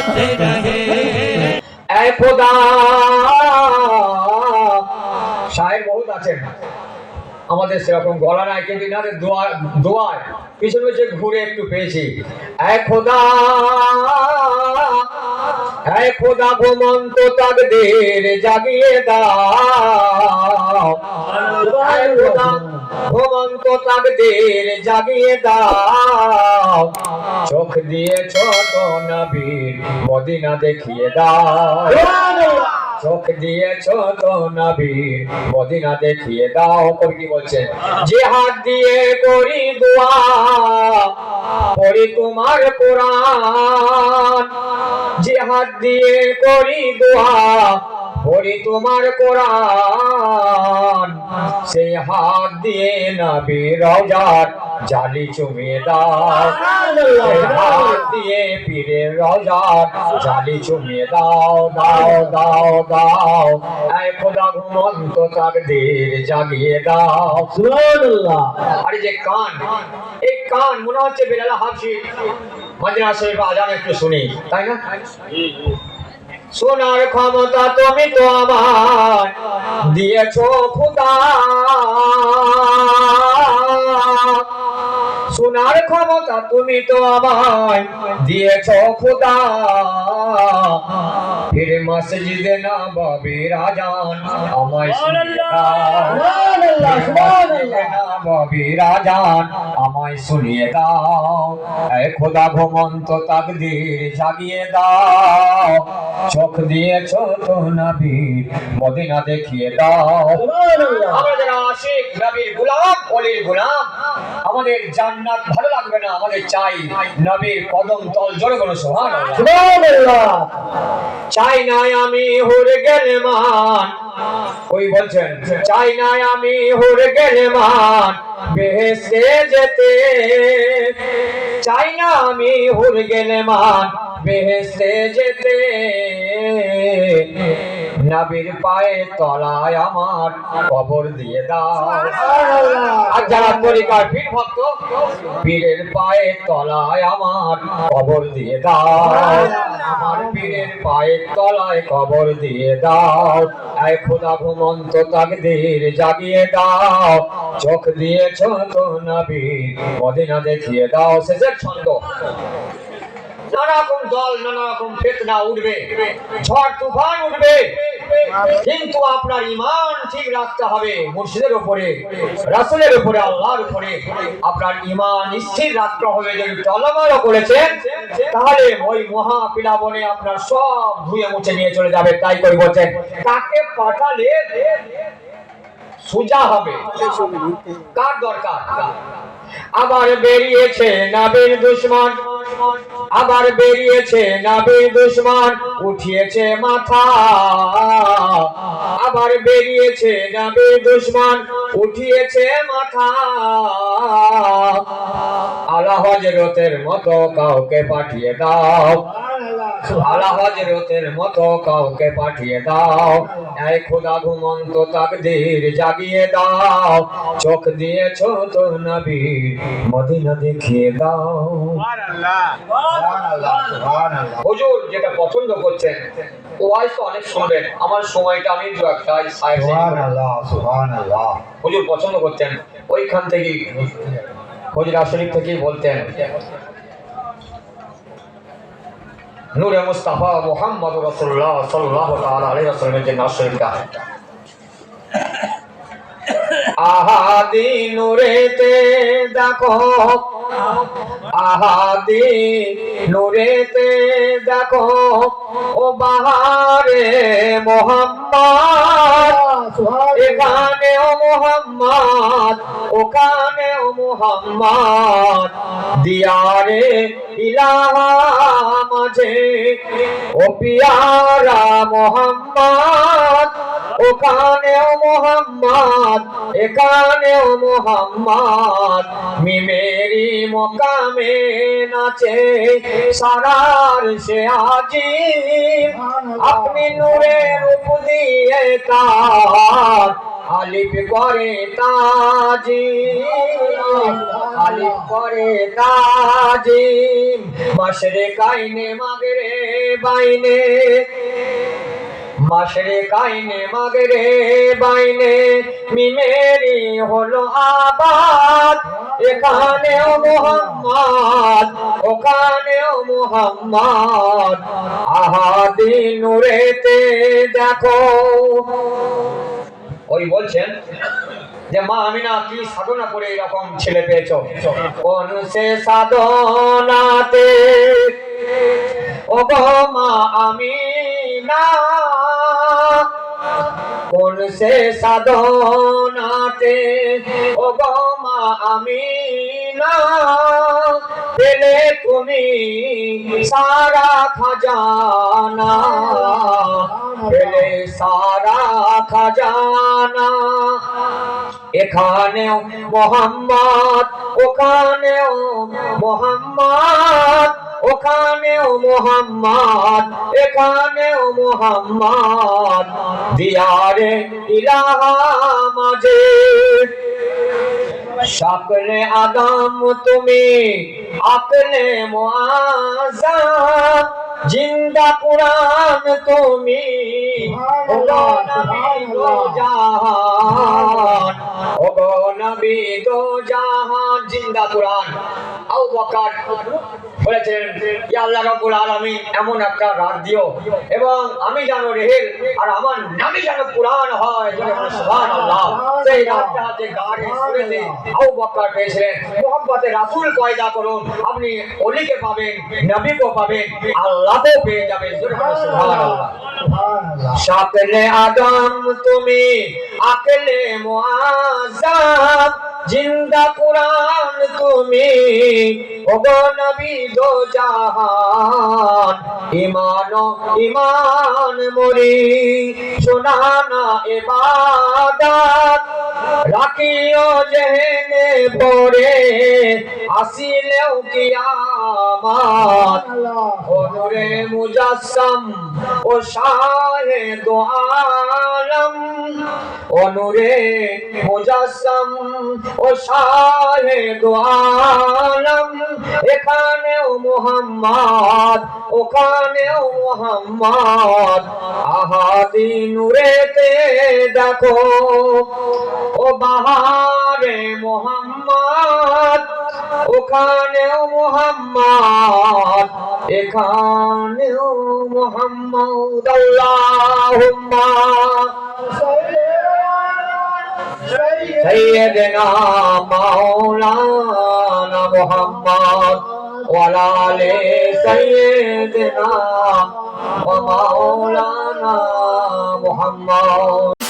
करते रहे এ খোদা সাহেব বহুত আছেন আমাদের সেরকম গলা নাই কিন্তু ইনাদের দোয়া দোয়ায় পিছনে পিছনে ঘুরে একটু পেয়েছি এ খোদা এ খোদা ঘুমন্ত তাকদের জাগিয়ে দাও। এ খোদা ঘুমন্ত তাকদের জাগিয়ে দাও। চোখ দিয়েছ তো নবীর মদিনা দেখিয়ে দাও। চোখ দিয়েছ তো নবীর মদিনা দেখিয়ে দাও। কবি কি বলছেন? যে হাত দিয়ে করি দোয়া পড়ি তোমার কোরআন। যে হাত দিয়ে করি দোয়া, পড়ি তোমার কোরআন। সেই হাত দিয়ে নবী রওজার জালি চুমিয়ে দাও হাত দিয়ে পীরে রওজার জালি চুমিয়ে দাও দাও দাও। দাও এই খোদা ঘুমন্ত তাকদীর জাগিয়ে দাও। সুবহানাল্লাহ। আরে যে কান এই কান মনে হচ্ছে বেলাল হাফসি মদিনা শরীফ আজান একটু শুনি তাই না? শোনার ক্ষমতা তুমি তো আমার দিয়েছ খুদা। শোনার ক্ষমতা তুমি তো আমায় দিয়েছ খুদা। ফিরে মসজিদে না বাবে রাজান আমায় ববি রাজান আমায় শুনিয়ে দাও। এ খোদা ঘুমন্ত তাকদীর জাগিয়ে দাও। চোখ দিয়েছ তো নবী মদিনা দেখিয়ে দাও। আমরা যারা আশিক নবীর গোলাম অলির গোলাম। আমাদের জান্নাত ভালো লাগবে না আমাদের চাই নবীর কদম তল জোরে কোনো সোহান সুবহানাল্লাহ। চাই নাই আমি হুরে গেলে মান ওই বলছেন চাই নাই আমি হুরে গেলে মান বেহেশতে যেতে। চাই না আমি হুরে গেলে মান বেহেশতে যেতে। নবীর পায়ে তলায় আমার কবর দিয়ে দাও। আর যারা তরিকার পীর ভক্ত পীরের পায়ে তলায় আমার কবর দিয়ে দাও। আমার পীরের পায়ের তলায় কবর দিয়ে দাও। আয় খোদা ঘুমন্ত তাকদীর জাগিয়ে দাও। চোখ দিয়েছ তো নবী মদিনা দেখিয়ে দাও। শেষের ছন্দ। নানা রকম দল নানা রকম ফেতনা উঠবে। ঝড় তুফান উঠবে। কিন্তু আপনার ইমান ঠিক রাখতে হবে মুর্শিদের উপরে, রাসুলের উপরে, আল্লাহর উপরে। আপনার ইমান স্থির রাখতে হবে, যদি টলমল করেছেন, তাহলে ওই মহা পিলাবনে আপনার সব ধুয়ে মুছে নিয়ে চলে যাবে, তাই করে বলছেন। তাকে পাঠালে সোজা হবে। কার দরকার? আবার বেরিয়েছে নাবির দুশ্মন। আবার বেরিয়েছে নাবির দুশ্মন, উঠিয়েছে মাথা। আবার বেরিয়েছে নাবির দুশ্মন, উঠিয়েছে মাথা। আলা হজরতের মতো কাউকে পাঠিয়ে দাও। হজরতের মতো কাউকে পাঠিয়ে দাও। এই খোদা ঘুমন্ত তাকদীর জাগিয়ে দাও। চোখ দিয়েছ তো নবী মদিনা দেখিয়ে দাও। হুজুর যেটা পছন্দ করছেন ও তো অনেক শুনবেন। আমার সময়টা আমি দু একটা হুজুর পছন্দ করতেন। ওইখান থেকেই হজরা শরীফ থেকেই বলতেন। নূরে মুস্তাফা মোহাম্মদ রসুল্লাহ সাল্লাহ তাআলা আলাইহি ওয়াসাল্লামের যে নাস আহাদি নূরেতে দেখো। আহাদি নূরেতে দেখো। ও বাহারে মোহাম্মদ এখানে ও মোহাম্মদ ওখানে ও মোহাম্মদ। দিয়ারে ইলাহা মাঝে ও পিয়ারা মোহাম্মদ ওখানে ও মোহাম্মদ এখানে ও মোহাম্মদ। মিমেরি মোকামে নাচে সারার সে আজিব আপনি নূরের রূপ দিয়ে আলিপ করে তাজি আলিফ করে তাজিম। মাসরে কাইনে মাগরে বাইনে মাসরে কাইনে মাগরে বাইনে মিমেরি হলো আবাদ। এখানেও মোহাম্মদ, ওখানেও মোহাম্মদ। আহাদি নূরেতে দেখো। ওই বলছেন যে, মা আমিনা, কি সাধনা করে এরকম ছেলে পেয়েছ? কোন সে সাধনাতে। ও মা আমিনা কোন সে সাধনাতে ও মা আমিনা পেলে তুমি সারা খাজানা। পেলে সারা খাজানা। এখানেও মোহাম্মদ, ওখানেও মোহাম্মদ। ওখানেও মোহাম্মদ, এখানেও মোহাম্মদ, দিয়ারে মাঝে সকলে আদম তুমি আকলে মুআজ্জাম জিন্দা কুরআন তুমি, ওগো দো জাহান। ওগো নবী দো জাহান, জিন্দা কুরআন। আবু বকর বলেছেন আল্লাহ রাব্বুল আলামিন এমন একটা রাত দিও এবং আমি যেন রেহেল আর আমার নামে যেন কুরআন হয় জোরে বলো সুবহানাল্লাহ। সেই রাতটা যে গাড়ি শুনেছে আবু বকর পেয়েছিলেন। মোহাম্মতে রাসূল পয়দা করুন আপনি অলিকে পাবেন নবীকে পাবেন আল্লাহকে পেয়ে যাবেন শাকলে আদম তুমি আকলে মুআজ্জাম জিন্দা কুরআন তুমি, ওগো নবী দো জাহান। ইমান ইমান মরি শোনানা ইবাদত। রাখিও জেহেনে পড়ে আসিলেও কিয়ামত। অনুরে মুজাসম ও শাহে দো আলম অনুরে মুজাসম ও শাহে দো আলম এখানেও মোহাম্মদ, ওখানেও মোহাম্মদ। আহাদি নূরেতে দেখো, ও বাহারে মোহাম্মদ, ওখানেও মোহাম্মদ। এখানেও মোহাম্মদ আল্লাহুম্মা। সৈয়দনা মাওলানা মোহাম্মদ ওয়ালালে সৈয়দনা মাওলানা মোহাম্মদ।